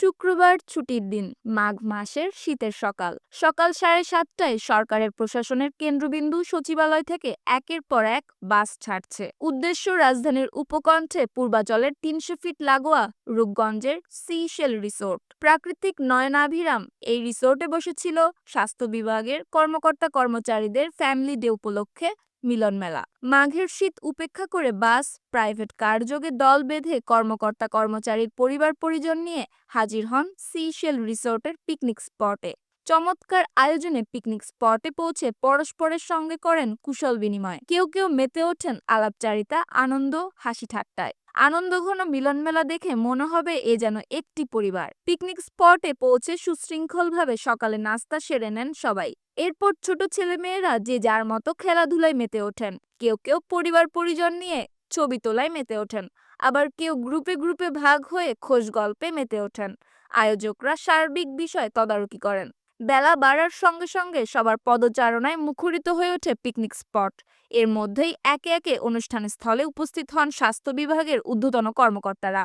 শুক্রবার ছুটির দিন, মাঘ মাসের শীতের সকাল। সকাল সাড়ে সাতটায় সরকারের প্রশাসনের কেন্দ্রবিন্দু সচিবালয় থেকে একের পর এক বাস ছাড়ছে। উদ্দেশ্য রাজধানীর উপকণ্ঠে পূর্বাচলের তিনশো ফিট লাগোয়া রূপগঞ্জের সিশেল রিসোর্ট। প্রাকৃতিক নয়নাভিরাম, এই রিসোর্টে বসেছিল স্বাস্থ্য বিভাগের কর্মকর্তা কর্মচারীদের ফ্যামিলি ডে উপলক্ষে মিলন মেলা মাঘের শীত উপেক্ষা করে বাস, প্রাইভেট কার যোগে দল বেঁধে কর্মকর্তা কর্মচারীর পরিবার পরিজন নিয়ে হাজির হন সিশেল রিসোর্টের পিকনিক স্পটে। চমৎকার আয়োজনে পিকনিক স্পটে পৌঁছে পরস্পরের সঙ্গে করেন কুশল বিনিময়। কেউ কেউ মেতে ওঠেন আলাপচারিতা, আনন্দ, হাসি ঠাট্টায়। আনন্দঘন মিলন মেলা দেখে মনে হবে এ যেন একটি পরিবার। পিকনিক স্পটে পৌঁছে সুশৃঙ্খলভাবে সকালে নাস্তা সেরে নেন সবাই। এরপর ছোট ছেলেমেয়েরা যে যার মতো খেলাধুলায় মেতে ওঠেন। কেউ কেউ পরিবার পরিজন নিয়ে ছবি তোলায় মেতে ওঠেন। আবার কেউ গ্রুপে গ্রুপে ভাগ হয়ে খোশ গল্পে মেতে ওঠেন। আয়োজকরা সার্বিক বিষয় তদারকি করেন। বেলা বাড়ার সঙ্গে সঙ্গে সবার পদচারণায় মুখরিত হয়ে ওঠে পিকনিক স্পট। এর মধ্যেই একে একে অনুষ্ঠান স্থলে উপস্থিত হন স্বাস্থ্য বিভাগের ঊর্ধ্বতন কর্মকর্তারা।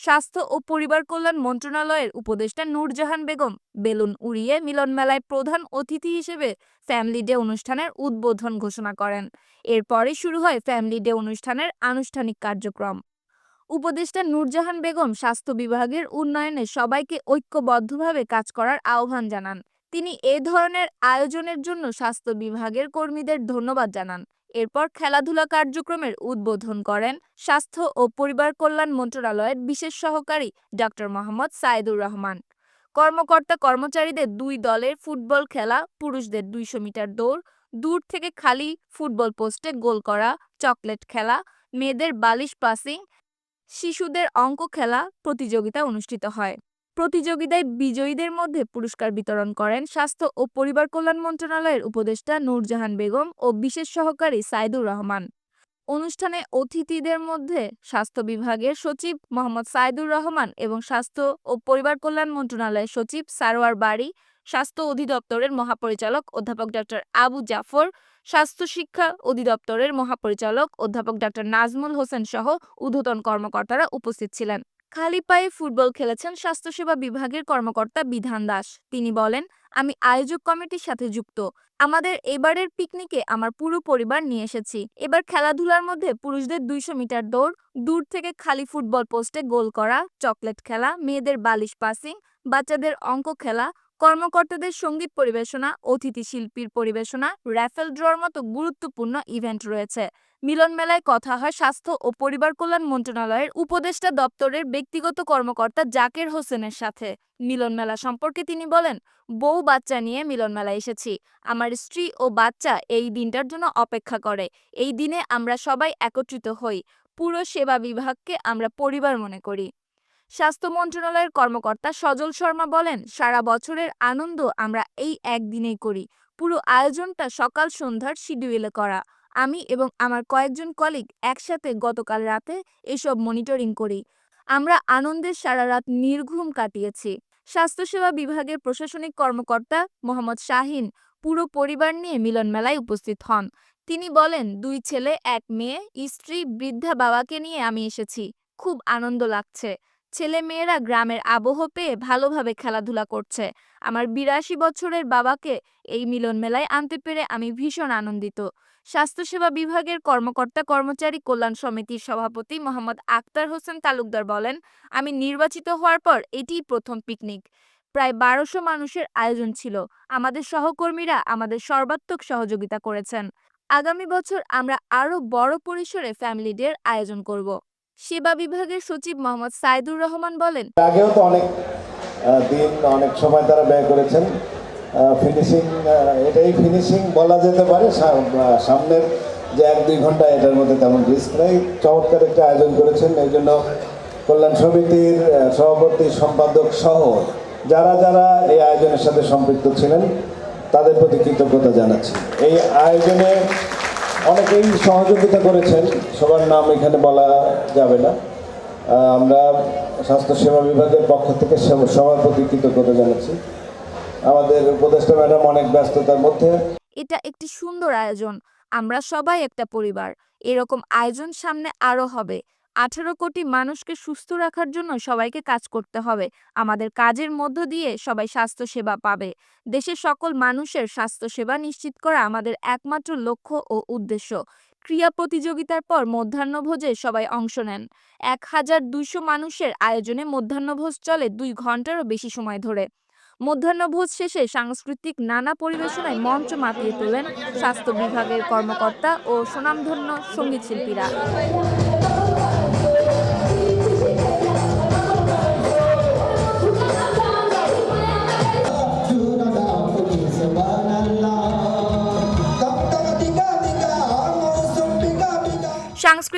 স্বাস্থ্য ও পরিবার কল্যাণ মন্ত্রণালয়ের উপদেষ্টা নূরজাহান বেগম বেলুন উড়িয়ে মিলন মেলায় প্রধান অতিথি হিসেবে ফ্যামিলি ডে অনুষ্ঠানের উদ্বোধন ঘোষণা করেন। এরপরে শুরু হয় ফ্যামিলি ডে অনুষ্ঠানের আনুষ্ঠানিক কার্যক্রম। উপদেষ্টা নূরজাহান বেগম স্বাস্থ্য বিভাগের উন্নয়নে সবাইকে ঐক্যবদ্ধভাবে কাজ করার আহ্বান জানান। তিনি এ ধরনের আয়োজনের জন্য স্বাস্থ্য বিভাগের কর্মীদের ধন্যবাদ জানান। এরপর খেলাধুলা কার্যক্রমের উদ্বোধন করেন স্বাস্থ্য ও পরিবার কল্যাণ মন্ত্রণালয়ের বিশেষ সহকারী ডক্টর মোহাম্মদ সাইদুর রহমান। কর্মকর্তা কর্মচারীদের দুই দলের ফুটবল খেলা, পুরুষদের দুইশো মিটার দৌড়, দূর থেকে খালি ফুটবল পোস্টে গোল করা, চকলেট খেলা, মেয়েদের বালিশ পাসিং, শিশুদের অঙ্ক খেলা প্রতিযোগিতা অনুষ্ঠিত হয়। প্রতিযোগিতায় বিজয়ীদের মধ্যে পুরস্কার বিতরণ করেন স্বাস্থ্য ও পরিবার কল্যাণ মন্ত্রণালয়ের উপদেষ্টা নূরজাহান বেগম ও বিশেষ সহকারী সাইদুর রহমান। অনুষ্ঠানে অতিথিদের মধ্যে স্বাস্থ্য বিভাগের সচিব মোহাম্মদ সাইদুর রহমান এবং স্বাস্থ্য ও পরিবার কল্যাণ মন্ত্রণালয়ের সচিব সারোয়ার বাড়ি স্বাস্থ্য অধিদপ্তরের মহাপরিচালক অধ্যাপক ডক্টর আবু জাফর, স্বাস্থ্য শিক্ষা অধিদপ্তরের মহাপরিচালক অধ্যাপক ডক্টর নাজমুল হোসেন সহ ঊর্ধ্বতন কর্মকর্তারা উপস্থিত ছিলেন। খালি পায়ে ফুটবল খেলেছেন স্বাস্থ্যসেবা বিভাগের কর্মকর্তা বিধান দাস। তিনি বলেন, আমি আয়োজক কমিটির সাথে যুক্ত। আমাদের এবারের পিকনিকে আমার পুরো পরিবার নিয়ে এসেছি। এবার খেলাধুলার মধ্যে পুরুষদের দুইশো মিটার দৌড়, দূর থেকে খালি ফুটবল পোস্টে গোল করা, চকলেট খেলা, মেয়েদের বালিশ পাসিং, বাচ্চাদের অঙ্ক খেলা, কর্মকর্তাদের সংগীত পরিবেশনা, অতিথি শিল্পীর পরিবেশনা, র্যাফেল ড্রর মতো গুরুত্বপূর্ণ ইভেন্ট রয়েছে। মিলন মেলায় কথা হয় স্বাস্থ্য ও পরিবার কল্যাণ মন্ত্রণালয়ের উপদেষ্টা দপ্তরের ব্যক্তিগত কর্মকর্তা জাকের হোসেনের সাথে। মিলন মেলা সম্পর্কে তিনি বলেন, বউ বাচ্চা নিয়ে মিলন মেলায় এসেছি। আমার স্ত্রী ও বাচ্চা এই দিনটার জন্য অপেক্ষা করে। এই দিনে আমরা সবাই একত্রিত হই। পুরো সেবা বিভাগকে আমরা পরিবার মনে করি। স্বাস্থ্য মন্ত্রণালয়ের কর্মকর্তা সজল শর্মা বলেন, সারা বছরের আনন্দ আমরা এই একদিনেই করি। পুরো আয়োজনটা সকাল সন্ধ্যার শিডিউলে করা। আমি এবং আমার কয়েকজন কলিগ একসাথে গতকাল রাতে এসব মনিটরিং করি। আমরা আনন্দের সারা রাত নির্ঘুম কাটিয়েছি। স্বাস্থ্যসেবা বিভাগের প্রশাসনিক কর্মকর্তা মোহাম্মদ শাহিন পুরো পরিবার নিয়ে মিলন মেলায় উপস্থিত হন। তিনি বলেন, দুই ছেলে, এক মেয়ে, স্ত্রী, বৃদ্ধা বাবাকে নিয়ে আমি এসেছি। খুব আনন্দ লাগছে। ছেলে মেয়েরা গ্রামের আবহ পেয়ে ভালোভাবে খেলাধুলা করছে। আমার বিরাশি বছরের বাবাকে এই মিলন মেলায় আনতে পেরে আমি ভীষণ আনন্দিত। স্বাস্থ্যসেবা বিভাগের কর্মকর্তা কর্মচারী কল্যাণ সমিতির সভাপতি মোহাম্মদ আক্তার হোসেন তালুকদার বলেন, আমি নির্বাচিত হওয়ার পর এটিই প্রথম পিকনিক। প্রায় বারোশো মানুষের আয়োজন ছিল। আমাদের সহকর্মীরা আমাদের সর্বাত্মক সহযোগিতা করেছেন। আগামী বছর আমরা আরও বড় পরিসরে ফ্যামিলি ডের আয়োজন করব। সেবা বিভাগের সচিব মোহাম্মদ সাইদুর রহমান বলেন আগেও তো অনেক দিন, অনেক সময় তারা ব্যয় করেছেন। ফিনিশিং এটাই ফিনিশিং বলা যেতে পারে। সামনের যে এক দুই ঘণ্টা এটার মধ্যে তেমন রিস্ক নেই। চমৎকার একটা আয়োজন করেছেন। এই জন্য কল্যাণ সমিতির সভাপতি, সম্পাদক সহ যারা যারা এই আয়োজনের সাথে সম্পৃক্ত ছিলেন, তাদের প্রতি কৃতজ্ঞতা জানাচ্ছি। এই আয়োজনে অনেকেই সহযোগিতা করেছেন, সবার নাম এখানে বলা যাবে না। আমরা স্বাস্থ্যসেবা বিভাগের পক্ষ থেকে সভাপতি কৃতজ্ঞতা জানাচ্ছি। আমাদের উপদেষ্টা ম্যাডাম অনেক ব্যস্ততার মধ্যে। এটা একটি সুন্দর আয়োজন। আমরা সবাই একটা পরিবার। এরকম আয়োজন সামনে আরও হবে। আঠারো কোটি মানুষকে সুস্থ রাখার জন্য সবাইকে কাজ করতে হবে। আমাদের কাজের মধ্য দিয়ে সবাই স্বাস্থ্যসেবা পাবে। দেশের সকল মানুষের স্বাস্থ্যসেবা নিশ্চিত করা আমাদের একমাত্র লক্ষ্য ও উদ্দেশ্য। ক্রিয়া প্রতিযোগিতার পর মধ্যাহ্নভোজে সবাই অংশ নেন। এক হাজার দুইশো মানুষের আয়োজনে মধ্যাহ্নভোজ চলে দুই ঘন্টারও বেশি সময় ধরে। মধ্যাহ্নভোজ শেষে সাংস্কৃতিক নানা পরিবেশনায় মঞ্চ মাতিয়ে তোলেন স্বাস্থ্য বিভাগের কর্মকর্তা ও সুনামধন্য সংগীত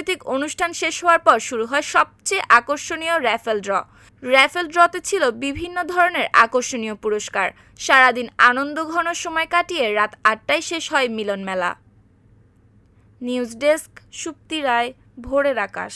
সাংস্কৃতিক অনুষ্ঠান শেষ হওয়ার পর শুরু হয় সবচেয়ে আকর্ষণীয় র্যাফেল ড্র। র্যাফেল ড্রতে ছিল বিভিন্ন ধরনের আকর্ষণীয় পুরস্কার। সারাদিন আনন্দ ঘন সময় কাটিয়ে রাত আটটায় শেষ হয় মিলন মেলা নিউজ ডেস্ক, সুপ্তি রায়, ভোরের আকাশ।